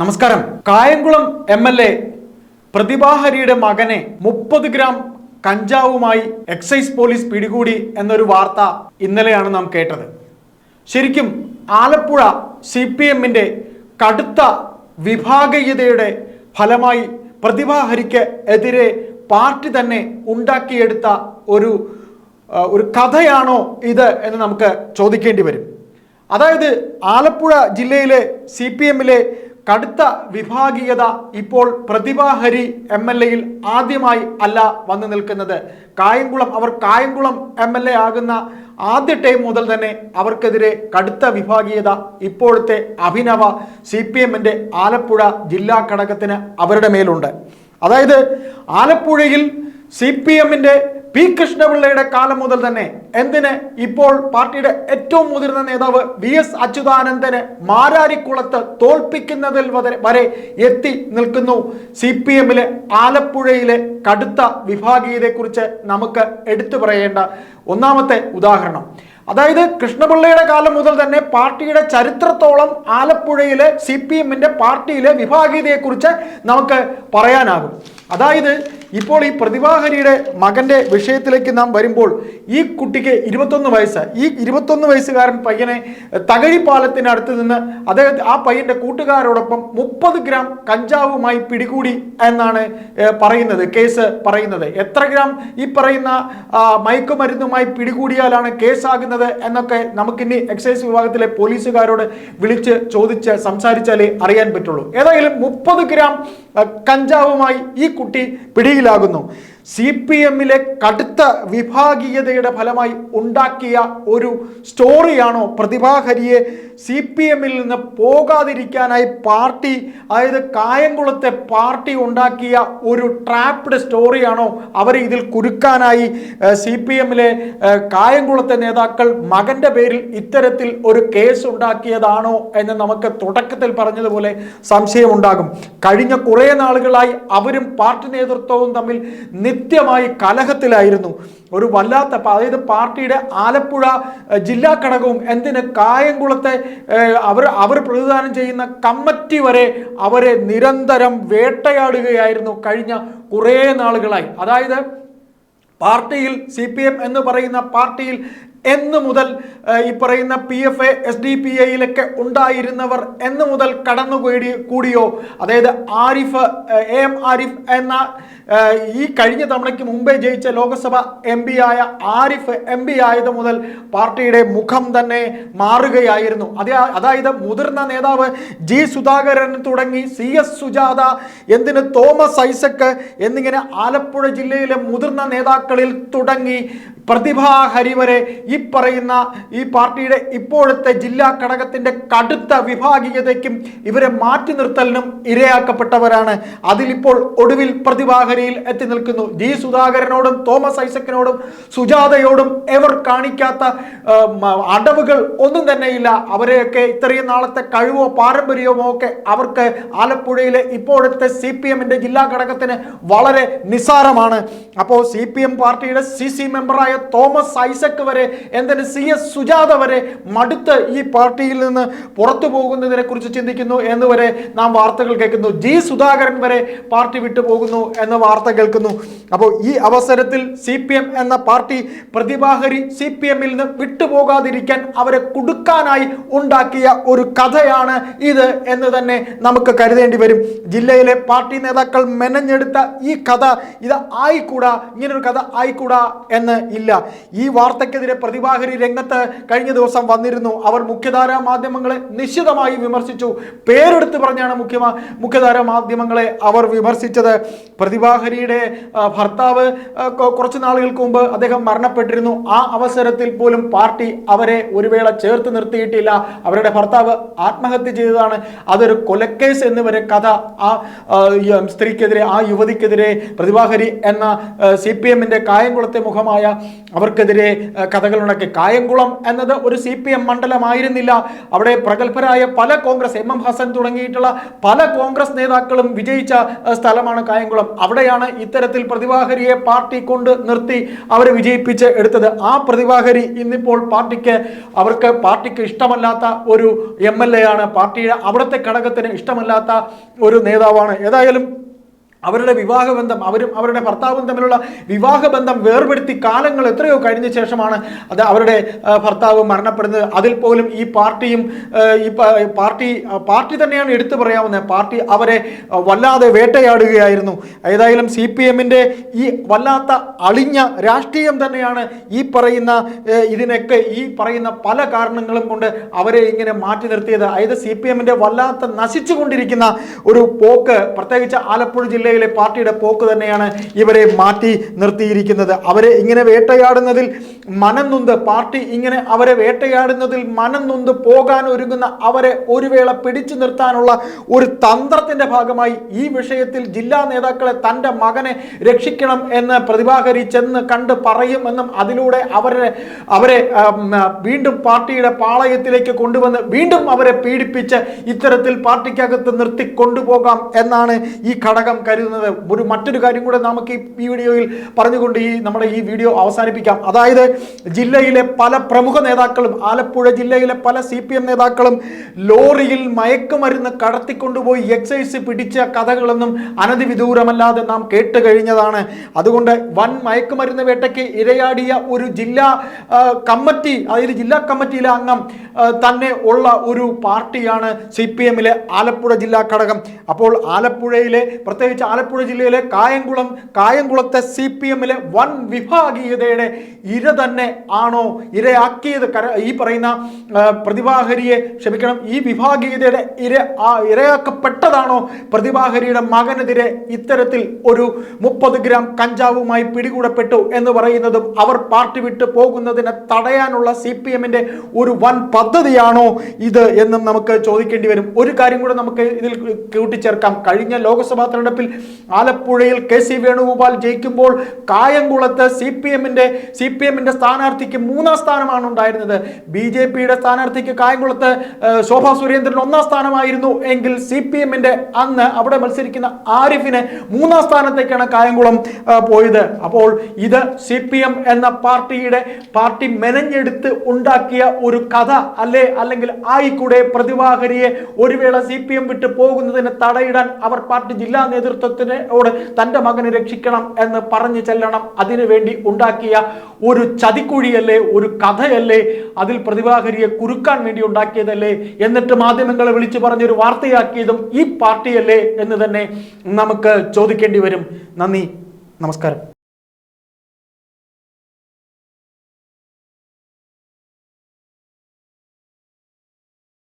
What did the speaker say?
നമസ്കാരം. Kayamkulam M L A പ്രതിഭാഹരിയുടെ മകനെ മുപ്പത് ഗ്രാം കഞ്ചാവുമായി എക്സൈസ് പോലീസ് പിടികൂടി എന്നൊരു വാർത്ത ഇന്നലെയാണ് നാം കേട്ടത്. ശരിക്കും ആലപ്പുഴ സി പി എമ്മിന്റെ കടുത്ത വിഭാഗീയതയുടെ ഫലമായി പ്രതിഭാഹരിക്ക് എതിരെ പാർട്ടി തന്നെ ഉണ്ടാക്കിയെടുത്ത ഒരു ഒരു കഥയാണോ ഇത് എന്ന് നമുക്ക് ചോദിക്കേണ്ടി വരും. അതായത് ആലപ്പുഴ ജില്ലയിലെ സി പി എമ്മിലെ കടുത്ത വിഭാഗീയത ഇപ്പോൾ പ്രതിഭാഹരി എം എൽ എയിൽ ആദ്യമായി അല്ല വന്നു നിൽക്കുന്നത്. കായംകുളം അവർ കായംകുളം എം എൽ എ ആകുന്ന ആദ്യ ടൈം മുതൽ തന്നെ അവർക്കെതിരെ കടുത്ത വിഭാഗീയത ഇപ്പോഴത്തെ അഭിനവ സി പി എമ്മിന്റെ ആലപ്പുഴ ജില്ലാ ഘടകത്തിന് അവരുടെ മേലുണ്ട്. അതായത് ആലപ്പുഴയിൽ സി പി എമ്മിന്റെ പി കൃഷ്ണപിള്ളയുടെ കാലം മുതൽ തന്നെ എന്തിന് ഇപ്പോൾ പാർട്ടിയുടെ ഏറ്റവും മുതിർന്ന നേതാവ് വി എസ് അച്യുതാനന്ദന് മാരാരിക്കുളത്ത് തോൽപ്പിക്കുന്നതിൽ വരെ- എത്തി നിൽക്കുന്നു. സി പി എമ്മിലെ ആലപ്പുഴയിലെ കടുത്ത വിഭാഗീയതയെക്കുറിച്ച് നമുക്ക് എടുത്തു പറയേണ്ട ഒന്നാമത്തെ ഉദാഹരണം. അതായത് കൃഷ്ണപിള്ളയുടെ കാലം മുതൽ തന്നെ പാർട്ടിയുടെ ചരിത്രത്തോളം ആലപ്പുഴയിലെ സി പി എമ്മിന്റെ പാർട്ടിയിലെ വിഭാഗീയതയെക്കുറിച്ച് നമുക്ക് പറയാനാകും. അതായത് ഇപ്പോൾ ഈ പ്രതിഭാഹരിയുടെ മകന്റെ വിഷയത്തിലേക്ക് നാം വരുമ്പോൾ ഈ കുട്ടിക്ക് ഇരുപത്തൊന്ന് വയസ്സ് ഈ ഇരുപത്തൊന്ന് വയസ്സുകാരൻ പയ്യനെ തകഴിപ്പാലത്തിനടുത്ത് നിന്ന് അദ്ദേഹത്തെ ആ പയ്യന്റെ കൂട്ടുകാരോടൊപ്പം മുപ്പത് ഗ്രാം കഞ്ചാവുമായി പിടികൂടി എന്നാണ് പറയുന്നത് കേസ് പറയുന്നത്. എത്ര ഗ്രാം ഈ പറയുന്ന മയക്കുമരുന്നുമായി പിടികൂടിയാലാണ് കേസാകുന്നത് എന്നൊക്കെ നമുക്കിനി എക്സൈസ് വിഭാഗത്തിലെ പോലീസുകാരോട് വിളിച്ച് ചോദിച്ച് സംസാരിച്ചാലേ അറിയാൻ പറ്റുള്ളൂ. ഏതായാലും മുപ്പത് ഗ്രാം കഞ്ചാവുമായി ഈ കുട്ടി പിടിയിലാകുന്നു സി പി എമ്മിലെ കടുത്ത വിഭാഗീയതയുടെ ഫലമായി ഉണ്ടാക്കിയ ഒരു സ്റ്റോറിയാണോ പ്രതിഭാഹരിയെ സി പി എമ്മിൽ നിന്ന് പോകാതിരിക്കാനായി പാർട്ടി അതായത് കായംകുളത്തെ പാർട്ടി ഉണ്ടാക്കിയ ഒരു ട്രാപ്ഡ് സ്റ്റോറിയാണോ അവർ ഇതിൽ കുരുക്കാനായി സി പി എമ്മിലെ കായംകുളത്തെ നേതാക്കൾ മകന്റെ പേരിൽ ഇത്തരത്തിൽ ഒരു കേസ് ഉണ്ടാക്കിയതാണോ എന്ന് നമുക്ക് തുടക്കത്തിൽ പറഞ്ഞതുപോലെ സംശയമുണ്ടാകും. കഴിഞ്ഞ കുറേ നാളുകളായി അവരും പാർട്ടി നേതൃത്വവും തമ്മിൽ നിത്യമായി കലഹത്തിലായിരുന്നു. ഒരു വല്ലാത്ത അതായത് പാർട്ടിയുടെ ആലപ്പുഴ ജില്ലാ ഘടകവും എന്തിന് കായംകുളത്തെ അവർ അവർ പ്രതിദാനം ചെയ്യുന്ന കമ്മിറ്റി വരെ അവരെ നിരന്തരം വേട്ടയാടുകയായിരുന്നു കഴിഞ്ഞ കുറേ നാളുകളായി. അതായത് പാർട്ടിയിൽ സി പി എം എന്ന് പറയുന്ന പാർട്ടിയിൽ എന്ന് മുതൽ ഈ പറയുന്ന P F A S D P എയിലൊക്കെ ഉണ്ടായിരുന്നവർ എന്ന് മുതൽ കടന്നു കൂടി കൂടിയോ? അതായത് ആരിഫ് എ എം ആരിഫ് എന്ന ഈ കഴിഞ്ഞ തവണയ്ക്ക് മുമ്പേ ജയിച്ച ലോക്സഭ എം പി ആയ ആരിഫ് എം പി ആയത് മുതൽ പാർട്ടിയുടെ മുഖം തന്നെ മാറുകയായിരുന്നു. അതേ അതായത് മുതിർന്ന നേതാവ് ജി സുധാകരൻ തുടങ്ങി സി എസ് സുജാത എന്തിന് തോമസ് ഐസക്ക് എന്നിങ്ങനെ ആലപ്പുഴ ജില്ലയിലെ മുതിർന്ന നേതാക്കളിൽ തുടങ്ങി പ്രതിഭാ ഹരി വരെ ഈ പറയുന്ന ഈ പാർട്ടിയുടെ ഇപ്പോഴത്തെ ജില്ലാ ഘടകത്തിന്റെ കടുത്ത വിഭാഗീയതയ്ക്കും ഇവരെ മാറ്റി നിർത്തലിനും ഇരയാക്കപ്പെട്ടവരാണ്. അതിലിപ്പോൾ ഒടുവിൽ പ്രതിഭാഹരിയിൽ എത്തി നിൽക്കുന്നു. ജി സുധാകരനോടും തോമസ് ഐസക്കിനോടും സുജാതയോടും എവർ കാണിക്കാത്ത അടവുകൾ ഒന്നും തന്നെയില്ല. അവരെയൊക്കെ ഇത്രയും നാളത്തെ കഴിവോ പാരമ്പര്യമോ ഒക്കെ അവർക്ക് ആലപ്പുഴയിലെ ഇപ്പോഴത്തെ സി പി എമ്മിന്റെ ജില്ലാ ഘടകത്തിന് വളരെ നിസ്സാരമാണ്. അപ്പോൾ സി പി എം പാർട്ടിയുടെ സി സി മെമ്പറായ തോമസ് ഐസക് വരെ എന്തിന് സി എസ് സുജാത വരെ മടുത്ത് ഈ പാർട്ടിയിൽ നിന്ന് പുറത്തു പോകുന്നതിനെ കുറിച്ച് ചിന്തിക്കുന്നു എന്ന് വരെ നാം വാർത്തകൾ കേൾക്കുന്നു. ജി സുധാകരൻ വരെ പാർട്ടി വിട്ടു പോകുന്നു എന്ന വാർത്ത കേൾക്കുന്നു. അപ്പോൾ ഈ അവസരത്തിൽ സി പി എം എന്ന പാർട്ടി പ്രതിഭാഹരി സി പി എമ്മിൽ നിന്ന് വിട്ടുപോകാതിരിക്കാൻ അവരെ കുടുക്കാനായി ഉണ്ടാക്കിയ ഒരു കഥയാണ് ഇത് എന്ന് തന്നെ നമുക്ക് കരുതേണ്ടി വരും. ജില്ലയിലെ പാർട്ടി നേതാക്കൾ മെനഞ്ഞെടുത്ത ഈ കഥ ഇത് ആയിക്കൂടാ ഇങ്ങനൊരു കഥ ആയിക്കൂടാ എന്ന് ഇല്ല. ഈ വാർത്തക്കെതിരെ പ്രതിഭാഹരി രംഗത്ത് കഴിഞ്ഞ ദിവസം വന്നിരുന്നു. അവർ മുഖ്യധാരാ മാധ്യമങ്ങളെ നിശ്ചിതമായി വിമർശിച്ചു. പേരെടുത്ത് പറഞ്ഞാണ് മുഖ്യ മുഖ്യധാരാ മാധ്യമങ്ങളെ അവർ വിമർശിച്ചത്. പ്രതിഭാഹരിയുടെ ഭർത്താവ് കുറച്ച് നാളുകൾക്ക് മുമ്പ് അദ്ദേഹം മരണപ്പെട്ടിരുന്നു. ആ അവസരത്തിൽ പോലും പാർട്ടി അവരെ ഒരു വേള ചേർത്ത് നിർത്തിയിട്ടില്ല. അവരുടെ ഭർത്താവ് ആത്മഹത്യ ചെയ്തതാണ്. അതൊരു കൊലക്കേസ് എന്ന് വരെ കഥ. ആ സ്ത്രീക്കെതിരെ ആ യുവതിക്കെതിരെ പ്രതിഭാഹരി എന്ന സി പി എമ്മിന്റെ കായംകുളത്തെ മുഖമായ അവർക്കെതിരെ കഥകൾ ഉണ്ടാക്കി കായംകുളം എന്നത് ഒരു സി പി എം മണ്ഡലമായിരുന്നില്ല. അവിടെ പ്രഗത്ഭരായ പല കോൺഗ്രസ് എം എം ഹസൻ തുടങ്ങിയിട്ടുള്ള പല കോൺഗ്രസ് നേതാക്കളും വിജയിച്ച സ്ഥലമാണ് കായംകുളം. അവിടെയാണ് ഇത്തരത്തിൽ പ്രതിഭാഹരിയെ പാർട്ടി കൊണ്ട് നിർത്തി അവരെ വിജയിപ്പിച്ച് എടുത്തത്. ആ പ്രതിഭാഹരി ഇന്നിപ്പോൾ പാർട്ടിക്ക് അവർക്ക് പാർട്ടിക്ക് ഇഷ്ടമല്ലാത്ത ഒരു എം എൽ എ ആണ്. പാർട്ടിയുടെ അവിടുത്തെ ഘടകത്തിന് ഇഷ്ടമല്ലാത്ത ഒരു നേതാവാണ്. ഏതായാലും അവരുടെ വിവാഹബന്ധം അവരും അവരുടെ ഭർത്താവും തമ്മിലുള്ള വിവാഹബന്ധം വേർപെടുത്തി കാലങ്ങൾ എത്രയോ കഴിഞ്ഞ ശേഷമാണ് അത് അവരുടെ ഭർത്താവ് മരണപ്പെടുന്നത്. അതിൽ പോലും ഈ പാർട്ടിയും ഈ പാർട്ടി പാർട്ടി തന്നെയാണ് എടുത്തു പറയാവുന്നത്. പാർട്ടി അവരെ വല്ലാതെ വേട്ടയാടുകയായിരുന്നു. ഏതായാലും സി പി എമ്മിന്റെ ഈ വല്ലാത്ത അളിഞ്ഞ രാഷ്ട്രീയം തന്നെയാണ് ഈ പറയുന്ന ഇതിനൊക്കെ ഈ പറയുന്ന പല കാരണങ്ങളും കൊണ്ട് അവരെ ഇങ്ങനെ മാറ്റി നിർത്തിയത്. അതായത് സി പി എമ്മിന്റെ വല്ലാത്ത നശിച്ചുകൊണ്ടിരിക്കുന്ന ഒരു പോക്ക് പ്രത്യേകിച്ച് ആലപ്പുഴ ജില്ലയിലെ പാർട്ടിയുടെ പോക്ക് തന്നെയാണ് ഇവരെ മാറ്റി നിർത്തിയിരിക്കുന്നത്. അവരെ ഇങ്ങനെ വേട്ടയാടുന്നതിൽ മനം നൊന്ത് പാർട്ടി ഇങ്ങനെ അവരെ വേട്ടയാടുന്നതിൽ മനം നൊന്ത് പോകാൻ ഒരുങ്ങുന്ന അവരെ ഒരു വേള പിടിച്ചു നിർത്താനുള്ള ഒരു തന്ത്രത്തിന്റെ ഭാഗമായി ഈ വിഷയത്തിൽ ജില്ലാ നേതാക്കളെ തന്റെ മകനെ രക്ഷിക്കണം എന്ന് പ്രതിഭാകരി ചെന്ന് കണ്ട് പറയുമെന്നും അതിലൂടെ അവരെ അവരെ വീണ്ടും പാർട്ടിയുടെ പാളയത്തിലേക്ക് കൊണ്ടുവന്ന് വീണ്ടും അവരെ പീഡിപ്പിച്ച് ഇത്തരത്തിൽ പാർട്ടിക്കകത്ത് നിർത്തി കൊണ്ടുപോകാം എന്നാണ് ഈ ഘടകം കരുതുന്നത്. ഒരു മറ്റൊരു കാര്യം കൂടെ നമുക്ക് ഈ വീഡിയോയിൽ പറഞ്ഞുകൊണ്ട് ഈ നമ്മുടെ ഈ വീഡിയോ അവസാനിപ്പിക്കാം. അതായത് ജില്ലയിലെ പല പ്രമുഖ നേതാക്കളും ആലപ്പുഴ ജില്ലയിലെ പല സി പി എം നേതാക്കളും ലോറിയിൽ മയക്കുമരുന്ന് കടത്തിക്കൊണ്ടുപോയി എക്സൈസ് പിടിച്ച കഥകളൊന്നും അനധിവിദൂരമല്ലാതെ നാം കേട്ട് കഴിഞ്ഞതാണ്. അതുകൊണ്ട് വൻ മയക്കുമരുന്ന് വേട്ടയ്ക്ക് ഇരയാടിയ ഒരു ജില്ലാ കമ്മിറ്റി അതായത് ജില്ലാ കമ്മിറ്റിയിലെ അംഗം തന്നെ ഉള്ള ഒരു പാർട്ടിയാണ് സി പി എമ്മിലെ ആലപ്പുഴ ജില്ലാ ഘടകം. അപ്പോൾ ആലപ്പുഴയിലെ പ്രത്യേകിച്ച് ആലപ്പുഴ ജില്ലയിലെ കായംകുളം കായംകുളത്തെ സി പി എമ്മിലെ വൻ വിഭാഗീയതയുടെ ഇര തന്നെ ആണോ ഇരയാക്കിയത്? കര- ഈ പറയുന്ന പ്രതിഭാഹരിയെ ക്ഷമിക്കണം ഈ വിഭാഗീയതയുടെ ഇര ആ ഇരയാക്കപ്പെട്ടതാണോ പ്രതിഭാഹരിയുടെ മകനെതിരെ ഇത്തരത്തിൽ ഒരു മുപ്പത് ഗ്രാം കഞ്ചാവുമായി പിടികൂടപ്പെട്ടു എന്ന് പറയുന്നതും അവർ പാർട്ടി വിട്ട് പോകുന്നതിനെ തടയാനുള്ള സി പി എമ്മിന്റെ ഒരു വൻ പദ്ധതിയാണോ ഇത് എന്നും നമുക്ക് ചോദിക്കേണ്ടി വരും. ഒരു കാര്യം കൂടെ നമുക്ക് ഇതിൽ കൂട്ടിച്ചേർക്കാം. കഴിഞ്ഞ ലോക്സഭാ തെരഞ്ഞെടുപ്പിൽ ആലപ്പുഴയിൽ കെ സി വേണുഗോപാൽ ജയിക്കുമ്പോൾ കായംകുളത്ത് സി പി എമ്മിന്റെ സി പി എമ്മിന്റെ സ്ഥാനാർത്ഥിക്ക് മൂന്നാം സ്ഥാനമാണ് ഉണ്ടായിരുന്നത്. ബി ജെ പിയുടെ സ്ഥാനാർത്ഥിക്ക് കായംകുളത്ത് ശോഭാ സുരേന്ദ്രൻ ഒന്നാം സ്ഥാനമായിരുന്നു എങ്കിൽ സി പി എമ്മിന്റെ അന്ന് അവിടെ മത്സരിക്കുന്ന ആരിഫിന് മൂന്നാം സ്ഥാനത്തേക്കാണ് കായംകുളം പോയത്. അപ്പോൾ ഇത് സി പി എം എന്ന പാർട്ടിയുടെ പാർട്ടി മെനഞ്ഞെടുത്ത് ഉണ്ടാക്കിയ ഒരു കഥ അല്ലേ? അല്ലെങ്കിൽ ആയിക്കൂടെ പ്രതിവാഹരിയെ ഒരു വേള സി പി എം വിട്ട് പോകുന്നതിന് തടയിടാൻ അവർ പാർട്ടി ജില്ലാ നേതൃത്വത്തിനോട് തന്റെ മകനെ രക്ഷിക്കണം എന്ന് പറഞ്ഞു ചെല്ലണം. അതിനുവേണ്ടി ഉണ്ടാക്കിയ ഒരു ചതിക്കുഴിയല്ലേ ഒരു കഥയല്ലേ അതിൽ പ്രതിഭാഹരിയെ കുറുക്കാൻ വേണ്ടി ഉണ്ടാക്കിയതല്ലേ എന്നിട്ട് മാധ്യമങ്ങളെ വിളിച്ചു പറഞ്ഞൊരു വാർത്തയാക്കിയതും ഈ പാർട്ടിയല്ലേ എന്ന് തന്നെ നമുക്ക് ചോദിക്കേണ്ടി വരും. നന്ദി നമസ്കാരം.